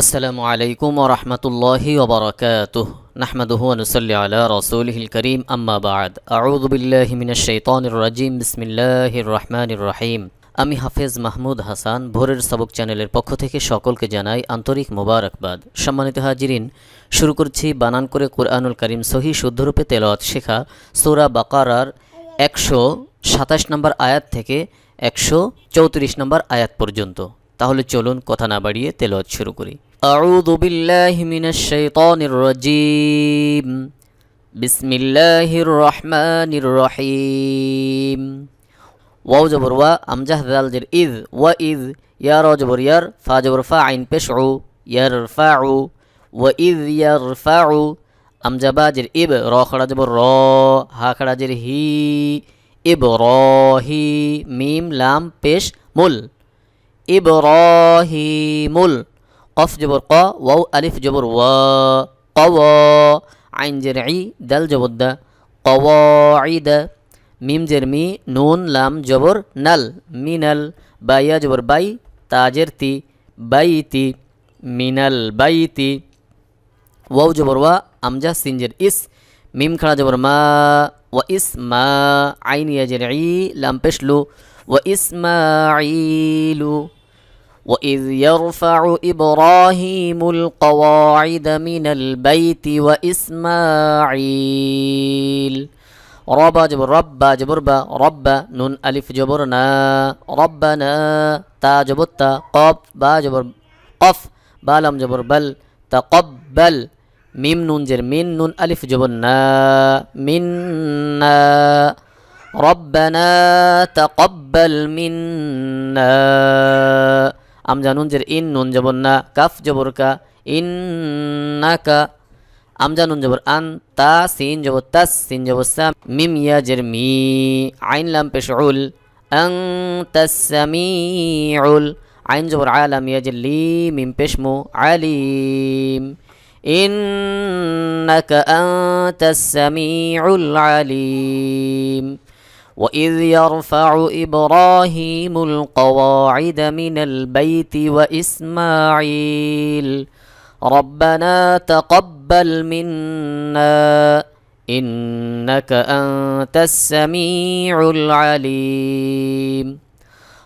আসসালামু আলাইকুম ওরহমতুল্লাহি ওবরাকাতুহ নাহমাদুহু ওয়ানুসাল্লি আলা রাসূলিহিল করিম। আম্মা বাদ। আউযু বিল্লাহি মিনাশ শাইতানির রাজিম। বিসমিল্লাহির রহমানির রহিম। আমি হাফেজ মাহমুদ হাসান, ভোরের সবক চ্যানেলের পক্ষ থেকে সকলকে জানাই আন্তরিক মোবারকবাদ। সম্মানিত হাজিরিন, শুরু করছি বানান করে কোরআনুল করিম সহি শুদ্ধরূপে তেলাওয়াত শেখা, সূরা বাকারার একশো সাতাশ নম্বর আয়াত থেকে একশো চৌত্রিশ নম্বর আয়াত পর্যন্ত। তাহলে চলুন কথা না বাড়িয়ে তেলাওয়াত শুরু করি। আউযু বিল্লাহি মিনাশ শাইতানির রাজিম বিসমিল্লাহির রহমানির রহিম। ওয়াও জবর ওয়া আমজাহ দাল জের ইদ, ওয়া ইদ ইয়ার র জবর ইয়ার, ফা জবর ফা আইন পেশ উ ইয়ার ফা উ ওয়া ইদ ইয়ার ফা উ আমজা বা জের ইব, র খড়া জবর র, হা খড়া জের হি ইব র হি মিম লাম, পেশ, মুল, ইব্রাহিমুল। কফ জবর ক, ওয়াও আলিফ জবর ওয়া, কওয়া, আইন জের ই, দাল জবর দা কওয়াইদা মিম জের মি, নুন, লাম জবর নাল, মিনাল, বাইয়া জবর বাই, তাজের তি, বাইতি, মিনাল বাইতি, ওয়াও জবর ওয়া, আমজা সিনজের ইস, মিম খাড়া জবর মা, ওয়া ইস মা, আইন ইয়াজের ই, লাম পেশলু ওয়া ইসমাইলু وإذ يرفع إبراهيم القواعد من البيت وإسماعيل ربا جبر ربا جبر با ربا نون ألف جبرنا ربنا تا جبر تا قف با جبر قف با لم جبر بل تقبل ميم نون جر من نون ألف جبرنا منا ربنا تقبل منا আমজা নুন জের ইন নুন জবর না কাফ জবর কা ইন্নাকা আমজা নুন জবর আন তা সিন জবর তাস সিন জবর সা মিম ইয়া জের মি আইন লাম পেশ উল আং তাসসামিউল আইন জবর আলাম ইয়া জের লি মিম পেশ মু আলিম إنك أنت السميع العليم وإذ يرفع إبراهيم القواعد من البيت وإسماعيل ربنا تقبل منا إنك أنت السميع العليم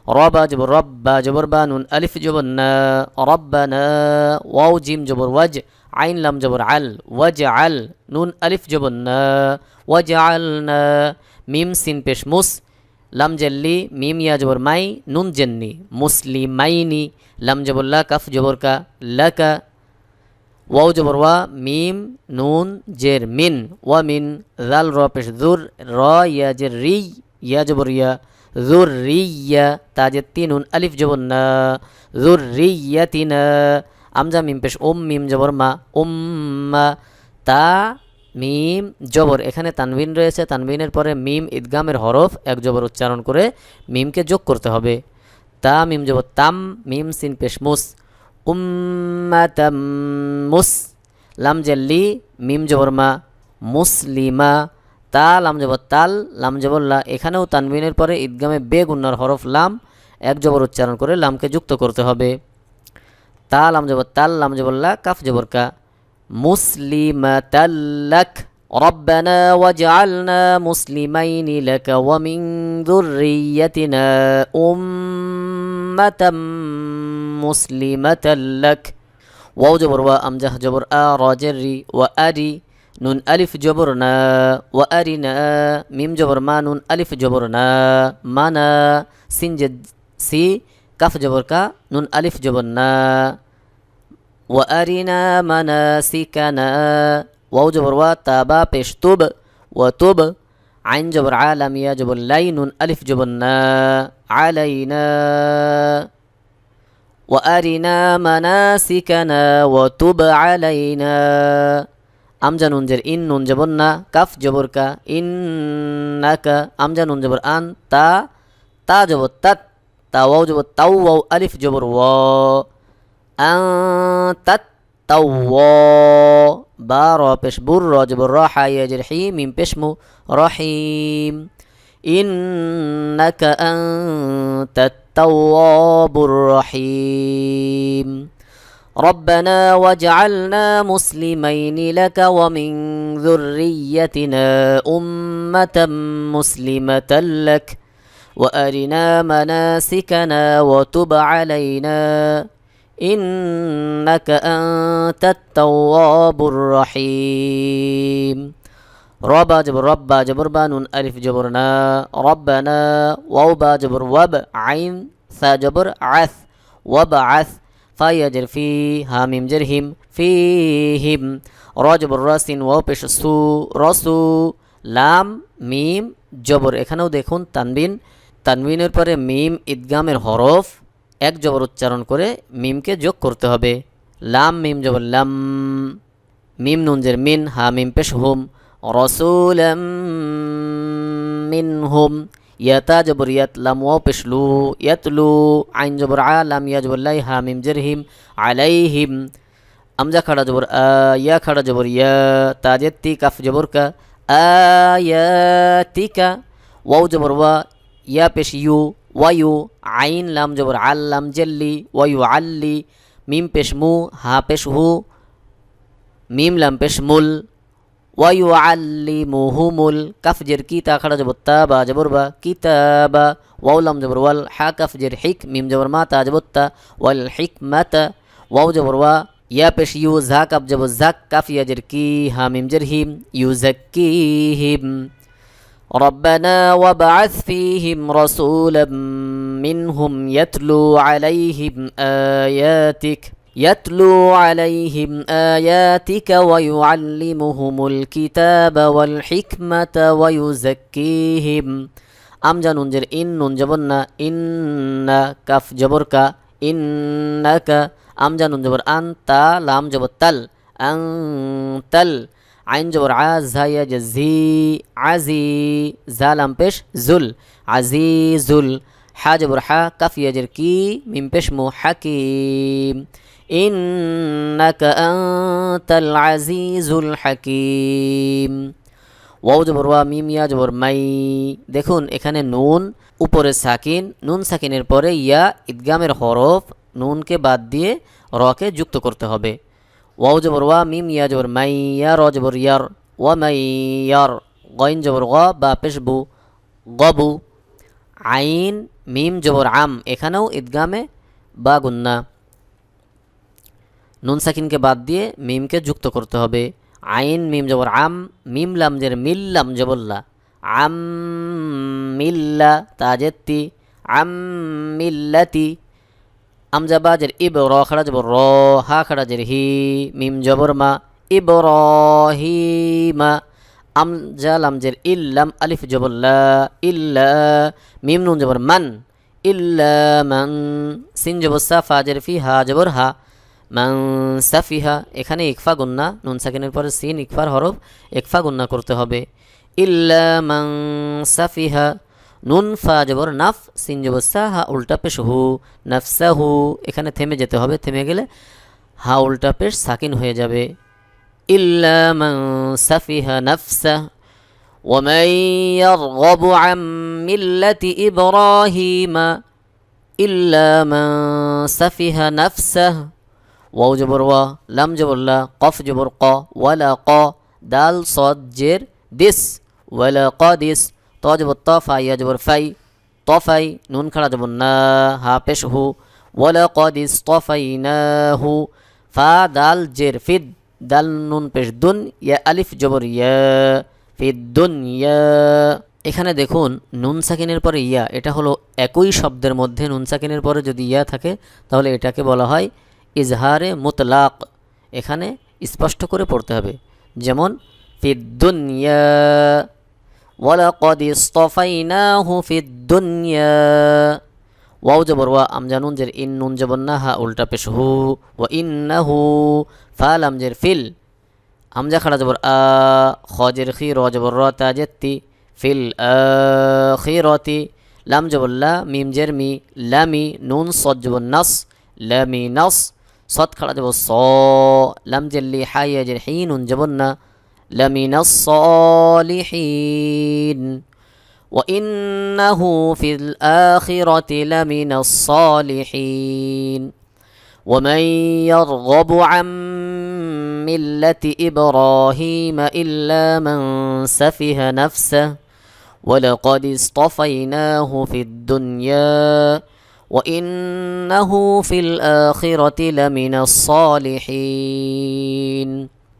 ربا جبر ربا جبر بانون ألف جبرنا ربنا واو جيم جبر وج عين لم جبر عل وجعل نون ألف جبرنا وجعلنا মিম সিন পেশ মুস, লাম জেল্লি, মিম ইয়া জবর মাই, নুন জেন্নি মুসলি মাইনি লাম জবর কাফ জবর কা, লাকা, ওয়াও জবর ওয়া, মিম, নুন, জের, মিন, ওয়া, মিন, জাল, র পেশ জুর, র, ইয়া, জের, রি, ইয়া জবর ইয়া, জুর, রি, ইয়া তাজের তিনুন আলিফ জবর না, জুর, রি, ইয়া তিনা আমজা মিম পেশ ওম মিম জবর মা উম্মা তা মিম, জবর। এখানে তানবিন রয়েছে। তানবিনের পরে মিম ঈদগামের হরফ, এক জবর উচ্চারণ করে মিমকে যোগ করতে হবে। তা, মিম জবর, তাম, মিম সিন পেশমুস মুস। উম্মাতাম মুস। লাম জেল্লি মিম জবর মা। মুসলিমা। তা, লাম জবর তাল, লাম জবরলা এখানেও তানবিনের পরে ঈদগামে বে হরফ লাম, এক জবর উচ্চারণ করে লামকে যুক্ত করতে হবে। তা, লাম জবর তাল, লাম জবরলা কাফ জবর কা। مسلمة لك. ربنا واجعلنا مسلمين لك ومن ذريتنا أمة مسلمة لك. واو جبر وأمجه جبر آ راجري وأري نون ألف جبرنا وأرنا ميم جبر ما نون ألف جبرنا منا سنجد سي كف جبر كا نون ألف جبرنا وأرنا مناسكنا واو جبر وتابا بشتوب وتوب عين جبر عالم يا جبر لين ألف جبرنا علينا وأرنا مناسكنا وتب علينا আমজা নুন জের ইন নুন জবর না কাফ জবর কা ইন্নাকা আমজা নুন জবর আন তা তা জবর তাত তা ওয়াও জবর তাও ওয়াও আলিফ জবর ওয়া أن تتوى. بارا بش بر جبر راحة يجر حيم بشمو رحيم. إنك أنت التواب الرحيم ربنا واجعلنا مسلمين لك ومن ذريتنا أمة مسلمة لك. وأرنا مناسكنا وتب علينا. إنك أنت التواب الرحيم ربا جبر ربا جبر بانون ألف جبرنا ربنا ووبا جبر وب عين ثا جبر عث وبعث فيجر في هاميم جرهم فيهم রজবর রাসিন ও পেশ সু রসু লাম মিম জবর এখানেও দেখুন তানবিন তানবিনের পরে মিম ঈদগামের হরফ এক জবর উচ্চারণ করে মিমকে যোগ করতে হবে। লাম মিম জবর লাম, মিম নুনজের মিন, হা মিম পেশ হুম। রসুলাম মিন হুম, ইয়াতা জবর ইয়াত লাম ও পেশলু ইয়াতলু আইন জবর আ, লাম ইয়া জবর লাই, হা মিম জেরহিম আলাইহিম আমজা খাড়া জবর আ, ইয়া খাড়া জবর ইয়া তাজের তি কাফ জবর কা, আ, ইয়া আয়াতিকা ওয়াও জবর ওয়া, ইয়া পেশ ইউ ওয়ায়ু আইন লাম জবর আল্লাম জেল্লি, ওয়ায়ু আল্লি, মিম পেশ মু, হা পেশ হু, মিম লাম পেশ মুল, ওয়ায়ু আল্লি মুহুমুল কাফ জের কি তা খাড়া জবর তা বা জবর বা কিতাবা ওয়াও লাম জবর ওয়াল, হা কাফ জের হিক, মিম জবর মা তা জবর তা, ওয়াল হিক মাতা ওয়াও জবর ওয়া, ইয়া পেশ ইউ ঝা কাপ জবর ঝাক, কাফ ইয়া জের কি, হা মিম জের হিম, ইউ জাক্কিহিম ربنا وابعث فيهم رسولا منهم يتلو عليهم آياتك يتلو عليهم آياتك ويعلمهم الكتاب والحكمة ويزكيهم আম জানুন যে ইন নুন জবর না ইন্না কাফ জবর কা ইন্নাকা আম জানুন জবর আন তা লাম জবর তাল আং তাল আইন জবর আ ঝাইয়া যে ঝি আজি জালাম পেশ জুল আজিজুল হা জবর, হা কাফিয়া জের, কি, মিম পেশ মু হাকিম আজিজুল হাকিম। ওয়াও জবর, ওয়া, মিম জবর, মাই, দেখুন, এখানে নুন, উপরে সাকিন, নুন সাকিনের পরে ইয়া ইদগামের হরফ, নুনকে বাদ দিয়ে রকে যুক্ত করতে হবে। ওয়াও জবর ওয়া, মিম, ইয়া জবর, মাই, ইয়া, র জবর, ইয়ার, ওয়া, মাই, ইয়ার, গইন জবর, গ, বা পেশবু গবু আইন, মিম, জবর, আম, এখানেও ঈদগামে বা, গুন্না। নুন সাকিনকে বাদ দিয়ে মিমকে যুক্ত করতে হবে। আইন, মিম, জবর, আম, মিম, লাম, জের মিল্লাম জবল্লা আম, মিল্লা, তাজেত্তি, আম, মিল্লাতি আমজা বাজের ইব র খাড়া জবর র হা খাড়া জের হি মিম জবর মা ইব মা আমজা লামজের ইল্লাম, আলিফ জবল্লা ইল্লা, মিম নুন জবর মান, ইল্লা মান, সিন জবর সা জের ফি হা জবর হা, মান সাফিহা এখানে ইকফা গুন্না, নুন সাকিনের পরে সিন, ইকফার হরফ, ইকফা গুন্না করতে হবে। ইল্লা মান সাফিহা নুন ফা জবর নাফ সিন জবর সা হা উল্টা পেশ হু নাফসাহু এখানে থেমে যেতে হবে থেমে গেলে হা উল্টা পেশ সাকিন হয়ে যাবে ইল্লা মান সাফিহা নাফসা ومن يرغب عن ملة إبراهيم إلا من سفه نفسه ওয়াও জবর ওয়া লাম জবরলা কফ জবর ক ওয়ালা ক দাল সদ জের দিস ওয়ালা ক দিস ত জবর ত ফাই তফাই নুন খাড়া জবর না হা পেশ হু ওয়ালা ক দিস তফাই না হু ফা দাল জের ফিদ দাল নুন পেশ দুন ইয়া আলিফ জবর ইয়া ফিদ দুন ইয়া এখানে দেখুন নুন সাকিনের পরে ইয়া, এটা হলো একই শব্দের মধ্যে নুন সাকিনের পরে যদি ইয়া থাকে, তাহলে এটাকে বলা হয় ইজহারে মুতলাক। এখানে স্পষ্ট করে পড়তে হবে। যেমন ফিদ্দুনিয়া ওয়ালাকদ ইস্তফাইনাহু ফিদ দুনিয়া ওয়াও জবর ওয়া আমজানুন জের ইন নুন জবর না হা উল্টা পেশ হু, ওয়া ইন্নাহু ফাল আমজের ফিল আমজা খাড়া জবর আ খজের খি র জবর র তাজেত্তি ফিল খি রতি লাম জবর লা মিম জের মি লামি নুন, সদ জবর নাস লামি নাস, সদ খাড়া জবর স, লাম জেল্লি হাই জের হি, নুন জবর না لمن الصالحين. وإنه في الآخرة لمن الصالحين. ومن يرغب عن ملة إبراهيم إلا من سفه نفسه ولقد اصطفيناه في الدنيا وإنه في الآخرة لمن الصالحين.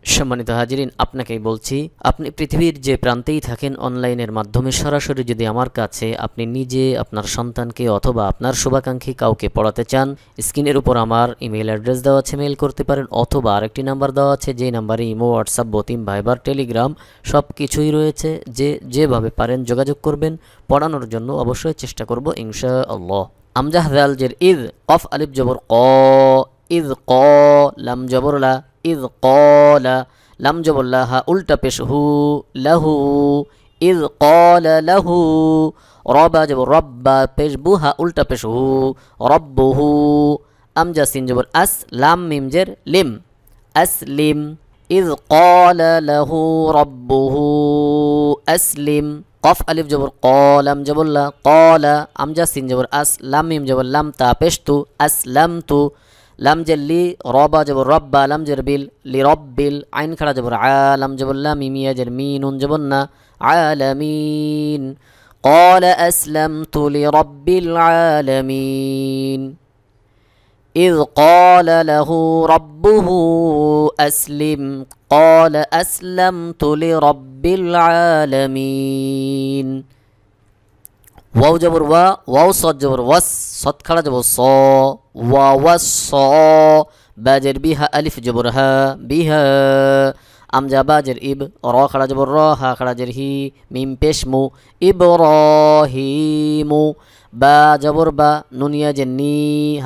সম্মানিত হাজিরিন, আপনাকেই বলছি, আপনি পৃথিবীর যে প্রান্তেই থাকেন অনলাইনের মাধ্যমে সরাসরি যদি আমার কাছে আপনি নিজে আপনার সন্তানকে অথবা আপনার শুভাকাঙ্ক্ষী কাউকে পড়াতে চান, স্ক্রিনের উপর আমার ইমেল অ্যাড্রেস দেওয়া আছে মেল করতে পারেন, অথবা আরেকটি নাম্বার দেওয়া আছে যে নাম্বারে ইমো, হোয়াটসঅ্যাপ, বতিম, ভাইবার, টেলিগ্রাম সব কিছুই রয়েছে, যে যেভাবে পারেন যোগাযোগ করবেন, পড়ানোর জন্য অবশ্যই চেষ্টা করব ইনশা আল্লাহ আমজাহ জের ইদ অফ আলিফ জবর ক ইদ ক লাম জবর লা ইদ কলা লাম জবর লাহা উল্টা পেশ হু লাহু ইদ কলা লাহু রবা জবর রব্বা পেশ বুহা উল্টা পেশ হু রব্বুহু আমজা সিন জবর আস লাম মিম জের লিম আসলিম إذ قال له ربه أسلم কফ আলিফ জবর কলাম জবল্লা কলা আমজা সিন জবর আস লাম মিম জবর লাম তা পেশতু আসলাম তু লাম জেল্লি রবা জবর রব্বা লাম জের বিল লি রব্বিল আইন খাড়া জবর আলাম জবর লাম মিমিয়া জের মিন উন জবর না আলামিন قال أسلمت لرب العالمين إذ قال له ربه أسلم قال أسلمت لرب العالمين ওয়াও জবর ওয়া ওয়াও সদ জবর ওয়াস সদ খাড়া জবর স, ওয়া ওয়াস স, বাজের বিহা আলিফ জবর হা, বিহা, আমজা বাজের ইব, র খাড়া জবর র, হা খাড়া জের হি, মিম পেশ মু ইব রহিমু বা জবর বা নুনিয়া জের নি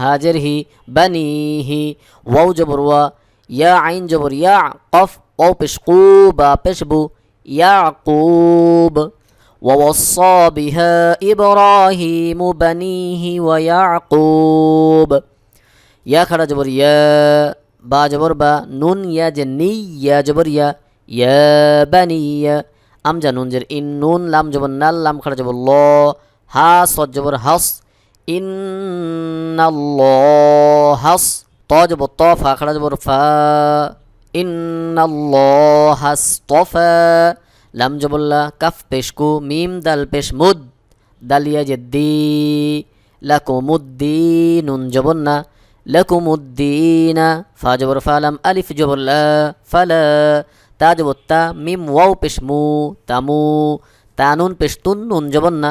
হাজের হি বানি হি ওয়াও জবর ওয়া, ইয়া আইন জবর ইয়া কফ ও পেশ কু, বা পেশ বু ইয়াকুব ووصى بها إبراهيم بنيه ويعقوب يا خرج جبر يا با جبر با نون يا جني يا جبر يا يا بني أم جنون جر إن نون لام جبر نال لام خرج جبر الله ها صد جبر حص إن الله حص طا جبر طا فا خرج جبر فا إن الله اصطفى লাম জবল্লা, কাফ পেশকু, মিম, দাল পেশ মুদ, দালিয়া জেদ্দি, লাকুমুদ্দি, নুন জবন্না, লাকুমুদ্দিনা, ফা জবর ফালাম আলিফ জবল্লা, ফালা, তা জবত্তা, মিম ওয়াও পেশ মু, তামু তানুন পেশ তুন, নুন জবন্না,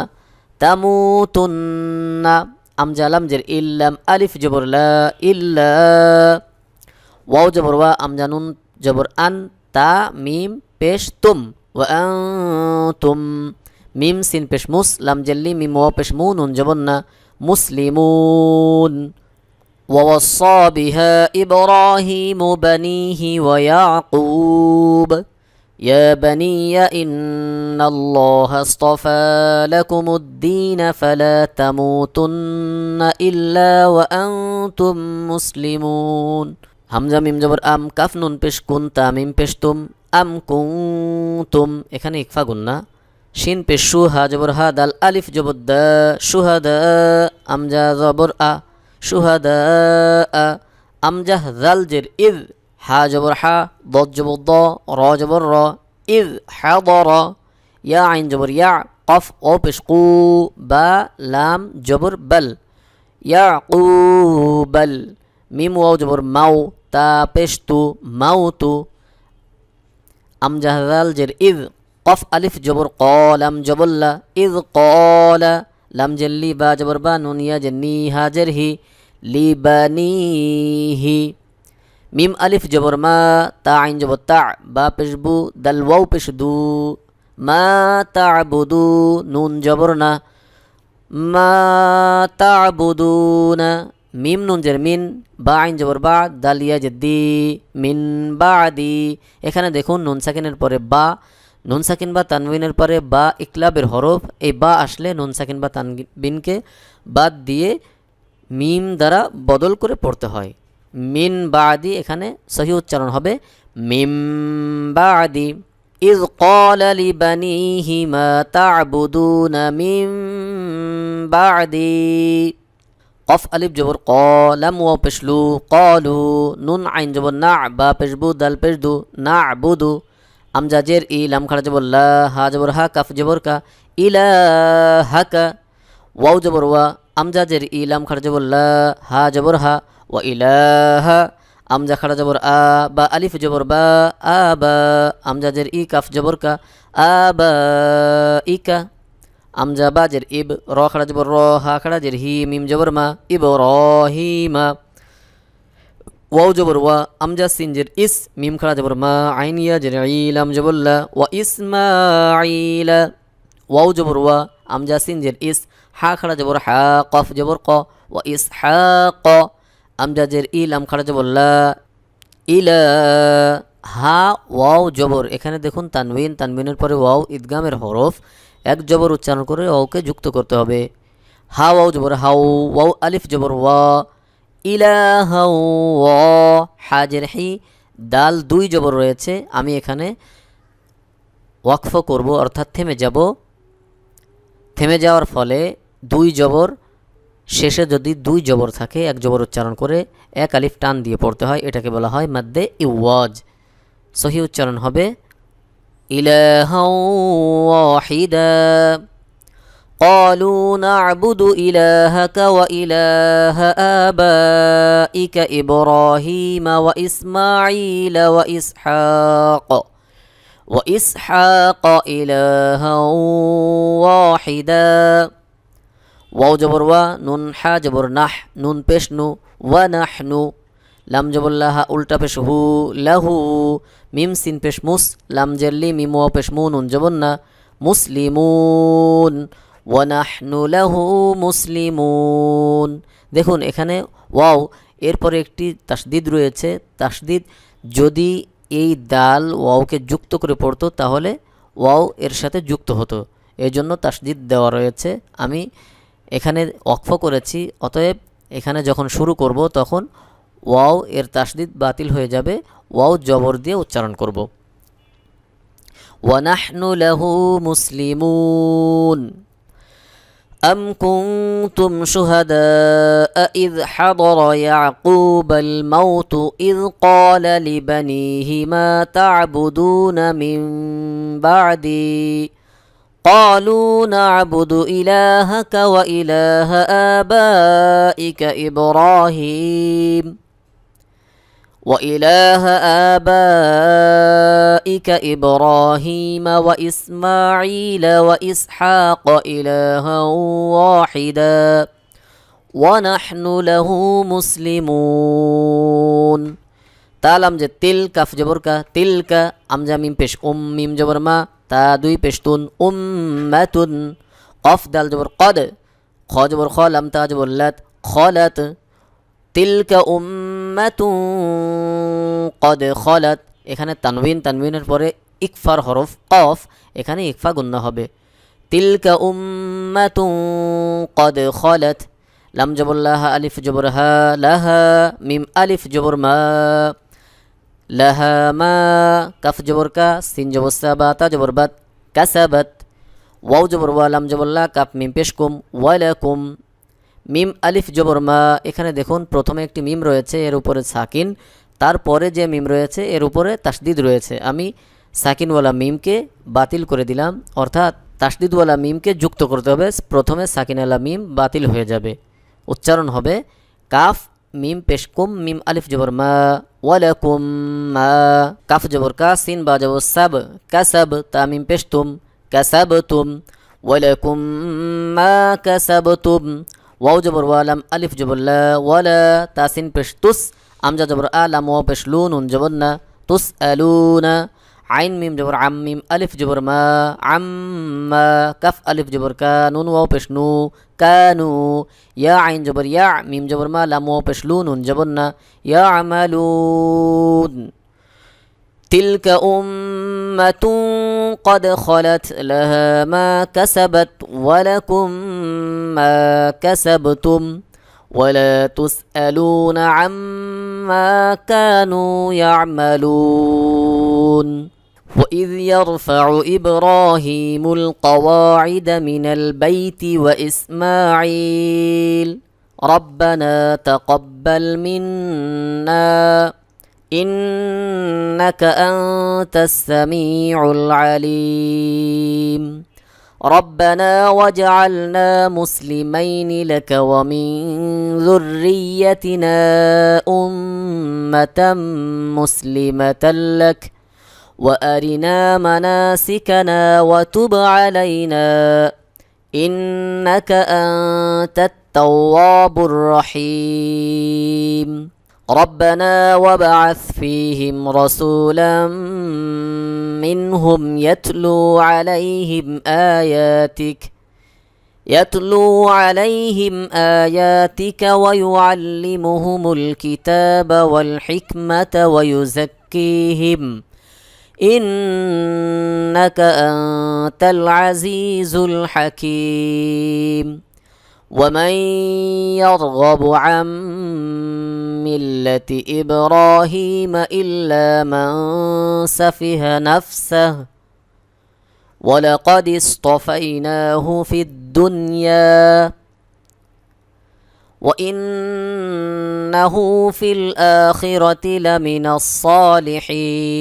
তামু তুন্না আমজালাম জের ইল্লাম আলিফ জবরলা, ইল্লা, ওয়াও জবর ওয়া আমজানুন জবর আন, তা, মিম পেশ তুম। وأنتم ميم سين بش مس لم جلي ميم واو بش مو نون جبنا مسلمون ووصى بها إبراهيم بنيه ويعقوب يا بني إن الله اصطفى لكم الدين فلا تموتن إلا وأنتم مسلمون হামজা মিম জবর আম কাফ নুন পেশ কুন তা মিম পেশ তুম আম কুম এখানে ইকফা গুন্না শিন পেশ সুহা জবর হা দাল আলিফ জবর দা সুহাদা আমজা জবর আ সুহাদা আ আমজাহ দাল জের ইদ, হা জবর হা, দদ জবর দ, র জবর র, ইদ হা দ র, ইয়া আইন জবর ইয়া, কফ ও পেশ কু, বা লাম জবর বল, ইয়া কুবাল মিম ওয়াও জবর মাউ তা পেশতু মাউতু আমজাহাল জের ইদ কফ আলিফ জবর কলাম জবল্লা ইদ কলা। লাম জেল্লি বা জবর বা নুনিয়া জেন্নি হাজের হি লিবানিহি মিম আলিফ জবর মা, তা আইন জবর তা, বা পেশবু দাল ওয়াও পেশদু মা তাবুদু নুন জবর না। মা তাবুদুনা মিম নুন জের মিন বা আইন জবর বা দালিয়া জেদ্দি মিন বা আদি এখানে দেখুন নুন সাকিনের পরে বা নুন সাকিন বা তানবিনের পরে বা ইকলাবের হরফ এই বা আসলে নুন সাকিন বা তানবিনকে বাদ দিয়ে মিম দ্বারা বদল করে পড়তে হয় মিন বা আদি এখানে সহি উচ্চারণ হবে মিম বা আদি إذ قال لبنيه ما تعبدون من بعدي কফ আলিফ জবর ক লাম ওয়াও পেশলু, কলু, নুন আইন জবর না, বা পেশবু, দাল পেশদু, না বুদু। আমজা জের ই, লাম খাড়া জবর লা, হা জবর হা, কাফ জবর কা ইলা হাকা ওয়াও জবর ওয়া আমজা জের ই, লাম খাড়া জবর লা, হা জবর হা, ওয়া ইলাহা। আমজা খাড়া জবর আ, বা আলিফ জবর বা, আ, বা। আমজা জের ই, কাফ জবর কা, আ, বা ইকা আমজা বাজের ইব র খাড়া জবর র হা খাড়া জের হি মিম জবর মা ইব র হি মা ওয়াও জবর ওয়া আমজা সিনজের ইস মিম খাড়া জবর মা আইন ইয়া জের ইল আম জবল্লা ওয়া ইসমাইলা ওয়াও জবর ওয়া আমজা সিনজের ইস হা খাড়া জবর হা কফ জবর ক ওয়া ইস হা ক আমজা জের ইল আম খাড়া জবর লা ইলা হা ওয়াও জবর এখানে দেখুন তানবিন তানবিনের পরে ওয়াও ঈদগামের হরফ এক জবর উচ্চারণ করে ওয়াওকে যুক্ত করতে হবে। হা ওয়াও জবর হাউ ওয়াও, আলিফ, জবর, ওয়া। ইলাহা, ওয়া হাজের হি দাল দুই জবর রয়েছে, আমি এখানে ওয়াকফ করব, অর্থাৎ থেমে যাব। থেমে যাওয়ার ফলে দুই জবর, শেষে যদি দুই জবর থাকে, এক জবর উচ্চারণ করে এক আলিফ টান দিয়ে পড়তে হয়, এটাকে বলা হয় মাদ্দে ইওয়াজ সহি উচ্চারণ হবে إلها واحدا. قالوا نعبد إلهك وإله آبائك إبراهيم وإسماعيل وإسحاق. وإسحاق إلها واحدا. واو جبر و نون حا جبر نح نون بشنو ونحن লাম জবর লাহা উল্টা পেশ হু, লাহু, মিম সিন পেশ মুস, লাম জেরলি মিম ওয়া পেশ মু, নুন জবর না মুসলিমুন, ওয়া নাহনু লাহু মুসলিমুন। দেখুন, এখানে ওয়াও, এরপরে একটি তাসদিদ রয়েছে। তাসদিদ যদি এই দাল ওয়াওকে যুক্ত করে পড়তো, তাহলে ওয়াও এর সাথে যুক্ত হতো। এই জন্য তাসদিদ দেওয়া রয়েছে। আমি এখানে অক্ফ করেছি, অতএব এখানে যখন শুরু করব, তখন ওয়াও এর তাসদিদ বাতিল হয়ে যাবে ওয়াও জবর দিয়ে উচ্চারণ করব ওয়ানাহনু লাহু মুসলিমুন أم كنتم شهداء إذ حضر يعقوب الموت إذ قال لبنيه ما تعبدون من بعدي قالوا نعبد إلهك وإله آبائك إبراهيم وإله آبائك إبراهيم وإسماعيل وإسحاق إلها واحدا ونحن له مسلمون তালাম যে তিল কাফ জবর কা তিল কা আমজা মিম পেশ উম মিম জবর মা তা দুই পেশ তুন উম মাতুন কফ দাল জবর কদ খ জবর খ লাম তা জবর লাত খলাত তিলকা উম্মাতুন কদ খলাত। এখানে তানবিন, তানবিনের পরে ইকফার হরফ কফ, এখানে ইকফা গুণ্য হবে। তিলকা উম্মাতুন কদ খলাত। লাম জবর লাহা, আলিফ জবর হা, লাহা, মিম, আলিফ জবর মা, লাহা, মা, কাফ জবর কা, সিন জবর সাবা তা জবর বাত, কাসাবাত। ওয়াও জবর ওয়া, লাম জবর লা, কাফ, মিম পেশকুম ওয়ালাকুম মিম আলিফ জবর মা, এখানে দেখুন প্রথমে একটি মিম রয়েছে, এর উপরে সাকিন, তারপরে যে মিম রয়েছে, এর উপরে তাসদিদ রয়েছে। আমি সাকিনওয়ালা মিমকে বাতিল করে দিলাম, অর্থাৎ তাসদিদওয়ালা মিমকে যুক্ত করতে হবে, প্রথমে সাকিনওয়ালা মিম বাতিল হয়ে যাবে। উচ্চারণ হবে, কাফ মিম পেশকুম মিম আলিফ জবর মা, ওয়ালাকুম মা, কাফ জবর কা, সিন বা জবর সাব, কাসাব তা মিম পেশতুম কাসাবতুম ওয়ালাকুম মা কাসাবতুম ওয়াও জবর ওয়ালাম আলিফ জবর লা ওয়ালা তাসিন পেশ তুস আমজা জবর আলাম ওয়া পেশ লুন উন জবর না তুস আলুনা আইন মিম জবর আম মিম আলিফ জবর মা আম্মা কাফ আলিফ জবর কা নুন ওয়াও পেশ নু কানু ইয়া আইন জবর ইয়া মিম জবর মা লাম ওয়াও পেশ تلك أمة قد خلت لها ما كسبت ولكم ما كسبتم ولا تسألون عما كانوا يعملون وإذ يرفع إبراهيم القواعد من البيت وإسماعيل ربنا تقبل منا إنك أنت السميع العليم. ربنا واجعلنا مسلمين لك ومن ذريتنا أمة مسلمة لك. وأرنا مناسكنا وتب علينا. إنك أنت التواب الرحيم. ربنا وبعث فيهم رسولا منهم يتلو عليهم آياتك يتلو عليهم آياتك ويعلمهم الكتاب والحكمة ويزكيهم. إنك أنت العزيز الحكيم. ومن يرغب عن ملة إبراهيم إلا من سفه نفسه ولقد اصطفيناه في الدنيا وإنه في الآخرة لمن الصالحين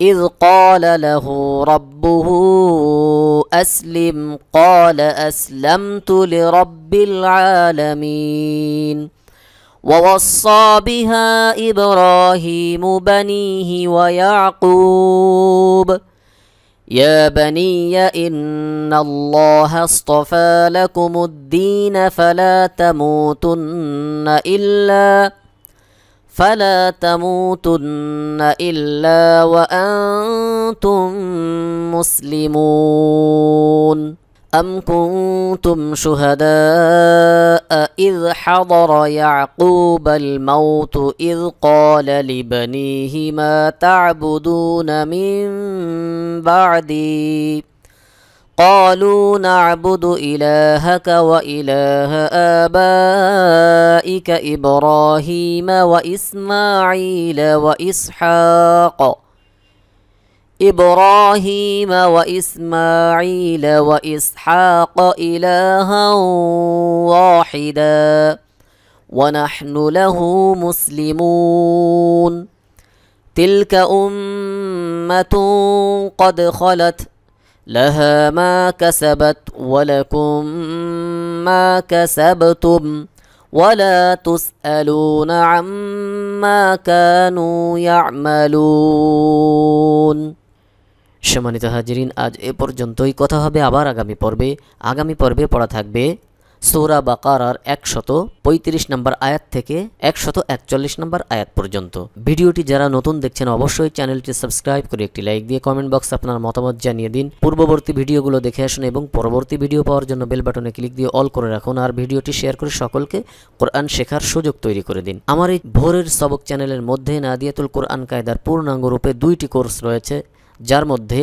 إذ قال له ربه أسلم قال أسلمت لرب العالمين. ووصى بها إبراهيم بنيه ويعقوب. يا بني إن الله اصطفى لكم الدين فلا تموتن إلا فلا تموتن إلا وأنتم مسلمون. أم كنتم شهداء إذ حضر يعقوب الموت إذ قال لبنيه ما تعبدون من بعدي؟ قالوا نعبد إلهك وإله آبائك إبراهيم وإسماعيل وإسحاق. إبراهيم وإسماعيل وإسحاق إلها واحدا ونحن له مسلمون. تلك أمة قد خلت لها ما كسبت ولكم ما كسبتم ولا تسألون عما كانوا يعملون সম্মানিত হাজিরিন আজ এ পর্যন্তই কথা হবে আবার আগামী পর্বে আগামী পর্বে পড়া থাকবে সৌরা বাকারার একশত পঁয়ত্রিশ নম্বর আয়াত থেকে একশত একচল্লিশ নম্বর আয়াত পর্যন্ত। ভিডিওটি যারা নতুন দেখছেন অবশ্যই চ্যানেলটি সাবস্ক্রাইব করে একটি লাইক দিয়ে কমেন্ট বক্সে আপনার মতামত জানিয়ে দিন। পূর্ববর্তী ভিডিওগুলো দেখে আসুন এবং পরবর্তী ভিডিও পাওয়ার জন্য বেল বাটনে ক্লিক দিয়ে অল করে রাখুন আর ভিডিওটি শেয়ার করে সকলকে কোরআন শেখার সুযোগ তৈরি করে দিন। আমার এই ভোরের সবক চ্যানেলের মধ্যে নাদিয়াতুল কোরআন কায়দার পূর্ণাঙ্গ রূপে দুইটি কোর্স রয়েছে, যার মধ্যে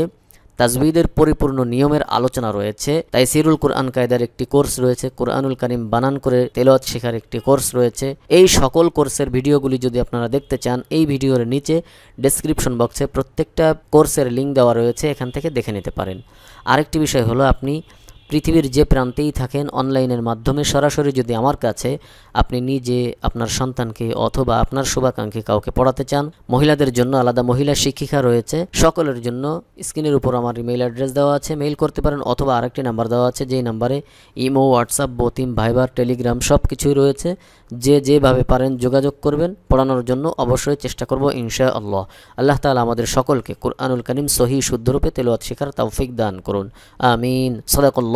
তাজবিদের পরিপূর্ণ নিয়মের আলোচনা রয়েছে। তাই সিরুল কোরআন কায়দার একটি কোর্স রয়েছে। কোরআনুল করিম বানান করে তেলত শেখার একটি কোর্স রয়েছে। এই সকল কোর্সের ভিডিওগুলি যদি আপনারা দেখতে চান, এই ভিডিওর নিচে ডেসক্রিপশন বক্সে প্রত্যেকটা কোর্সের লিঙ্ক দেওয়া রয়েছে। এখান থেকে দেখে নিতে পারেন। আরেকটি বিষয় হলো আপনি পৃথিবীর যে প্রান্তেই থাকেন অনলাইনের মাধ্যমে, সরাসরি যদি আমার কাছে আপনি নিজে আপনার সন্তানকে অথবা আপনার শুভাকাঙ্ক্ষী কাউকে পড়াতে চান, মহিলাদের জন্য আলাদা মহিলা শিক্ষিকা রয়েছে, সকলের জন্য স্ক্রিনের উপর আমার ইমেইল অ্যাড্রেস দেওয়া আছে মেইল করতে পারেন অথবা আরেকটি নাম্বার দেওয়া আছে, যেই নাম্বারে ইমো হোয়াটসঅ্যাপ বতিম ভাইবার টেলিগ্রাম সব কিছুই রয়েছে। যে যেভাবে পারেন যোগাযোগ করবেন, পড়ানোর জন্য অবশ্যই চেষ্টা করব ইনশা আল্লাহ আল্লাহ তালা আমাদের সকলকে কুরআনুল করিম সহি শুদ্ধরূপে তেলোয়াত শেখার তৌফিক দান করুন। আমিন।